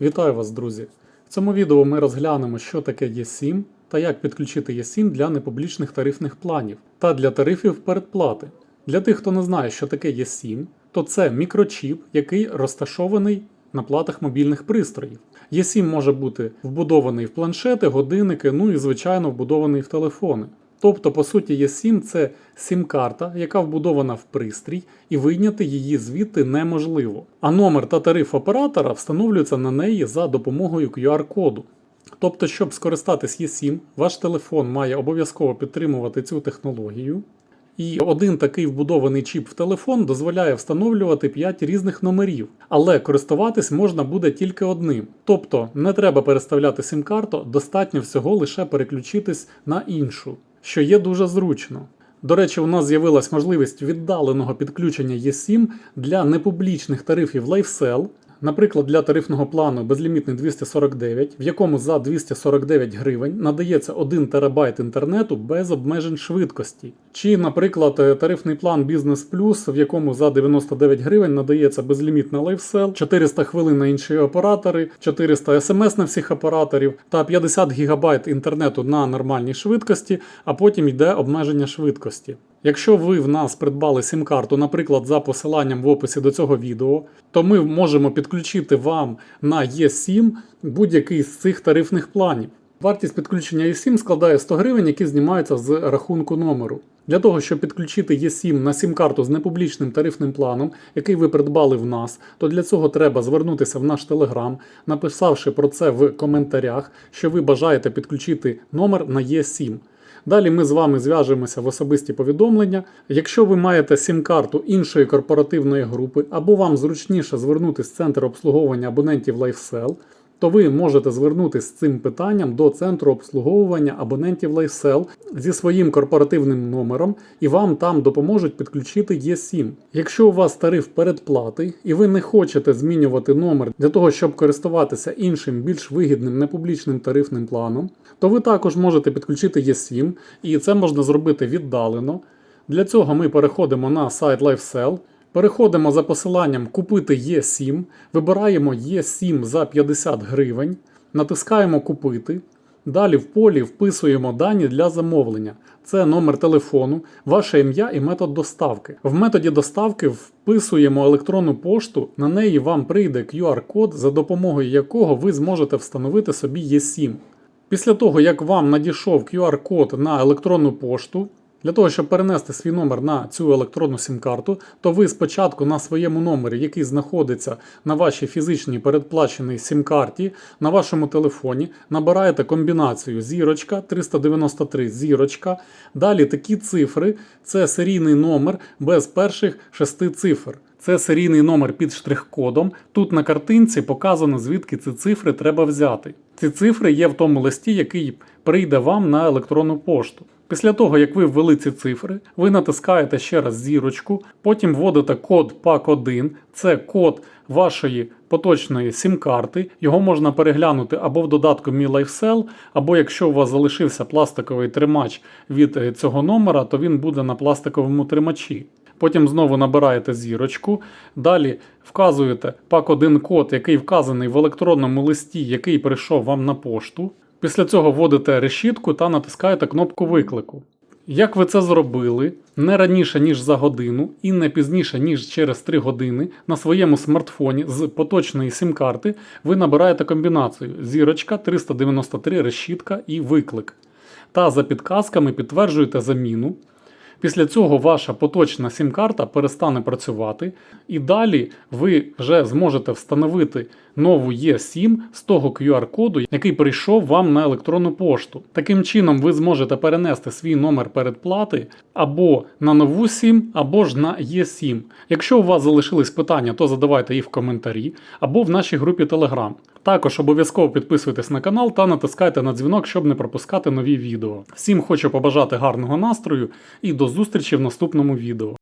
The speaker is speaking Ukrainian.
Вітаю вас, друзі! В цьому відео ми розглянемо, що таке eSIM та як підключити eSIM для непублічних тарифних планів та для тарифів передплати. Для тих, хто не знає, що таке eSIM, то це мікрочіп, який розташований на платах мобільних пристроїв. eSIM може бути вбудований в планшети, годинники, ну і звичайно вбудований в телефони. Тобто, по суті, eSIM – це сім-карта, яка вбудована в пристрій, і вийняти її звідти неможливо. А номер та тариф оператора встановлюються на неї за допомогою QR-коду. Тобто, щоб скористатись eSIM, ваш телефон має обов'язково підтримувати цю технологію. І один такий вбудований чіп в телефон дозволяє встановлювати 5 різних номерів, але користуватись можна буде тільки одним. Тобто не треба переставляти сім-карту, достатньо всього лише переключитись на іншу, що є дуже зручно. До речі, у нас з'явилась можливість віддаленого підключення eSIM для непублічних тарифів LifeSell, Наприклад, для тарифного плану безлімітний 249, в якому за 249 гривень надається 1 терабайт інтернету без обмежень швидкості. Чи, наприклад, е, тарифний план Business Plus, в якому за 99 гривень надається безлімітна лайфсел, 400 хвилин на інші оператори, 400 смс на всіх операторів та 50 гігабайт інтернету на нормальній швидкості, а потім йде обмеження швидкості. Якщо ви в нас придбали сім-карту, наприклад, за посиланням в описі до цього відео, то ми можемо підключити вам на eSIM будь-який з цих тарифних планів. Вартість підключення eSIM складає 100 гривень, які знімаються з рахунку номеру. Для того, щоб підключити eSIM на сім-карту з непублічним тарифним планом, який ви придбали в нас, то для цього треба звернутися в наш Телеграм, написавши про це в коментарях, що ви бажаєте підключити номер на eSIM. Далі ми з вами зв'яжемося в особисті повідомлення. Якщо ви маєте сім-карту іншої корпоративної групи, або вам зручніше звернутися в центр обслуговування абонентів LifeSell, то ви можете звернутися з цим питанням до центру обслуговування абонентів LifeSell зі своїм корпоративним номером, і вам там допоможуть підключити eSIM. Якщо у вас тариф передплати і ви не хочете змінювати номер для того, щоб користуватися іншим більш вигідним непублічним тарифним планом, то ви також можете підключити eSIM, і це можна зробити віддалено. Для цього ми переходимо на сайт LifeSell. Переходимо за посиланням Купити eSIM, вибираємо eSIM за 50 гривень, натискаємо Купити. Далі в полі вписуємо дані для замовлення. Це номер телефону, ваше ім'я і метод доставки. В методі доставки вписуємо електронну пошту, на неї вам прийде QR-код, за допомогою якого ви зможете встановити собі eSIM. Після того, як вам надійшов QR-код на електронну пошту, для того, щоб перенести свій номер на цю електронну сім-карту, то ви спочатку на своєму номері, який знаходиться на вашій фізичній передплаченій сім-карті, на вашому телефоні, набираєте комбінацію зірочка 393 зірочка. Далі такі цифри це серійний номер без перших шести цифр. Це серійний номер під штрих-кодом. Тут на картинці показано, звідки ці цифри треба взяти. Ці цифри є в тому листі, який прийде вам на електронну пошту. Після того, як ви ввели ці цифри, ви натискаєте ще раз зірочку, потім вводите код PAC1, це код вашої поточної сім-карти. Його можна переглянути або в додатку Mi LifeSell, або якщо у вас залишився пластиковий тримач від е, цього номера, то він буде на пластиковому тримачі. Потім знову набираєте зірочку, далі вказуєте PAC1 код, який вказаний в електронному листі, який прийшов вам на пошту. Після цього вводите решітку та натискаєте кнопку виклику. Як ви це зробили не раніше, ніж за годину, і не пізніше, ніж через 3 години, на своєму смартфоні з поточної сім-карти ви набираєте комбінацію зірочка 393 решітка і виклик. Та за підказками підтверджуєте заміну. Після цього ваша поточна сім-карта перестане працювати, і далі ви вже зможете встановити нову eSIM з того QR-коду, який прийшов вам на електронну пошту. Таким чином, ви зможете перенести свій номер передплати або на нову SIM, або ж на eSIM. Якщо у вас залишились питання, то задавайте їх в коментарі або в нашій групі Telegram. Також обов'язково підписуйтесь на канал та натискайте на дзвінок, щоб не пропускати нові відео. Всім хочу побажати гарного настрою і до зустрічі в наступному відео.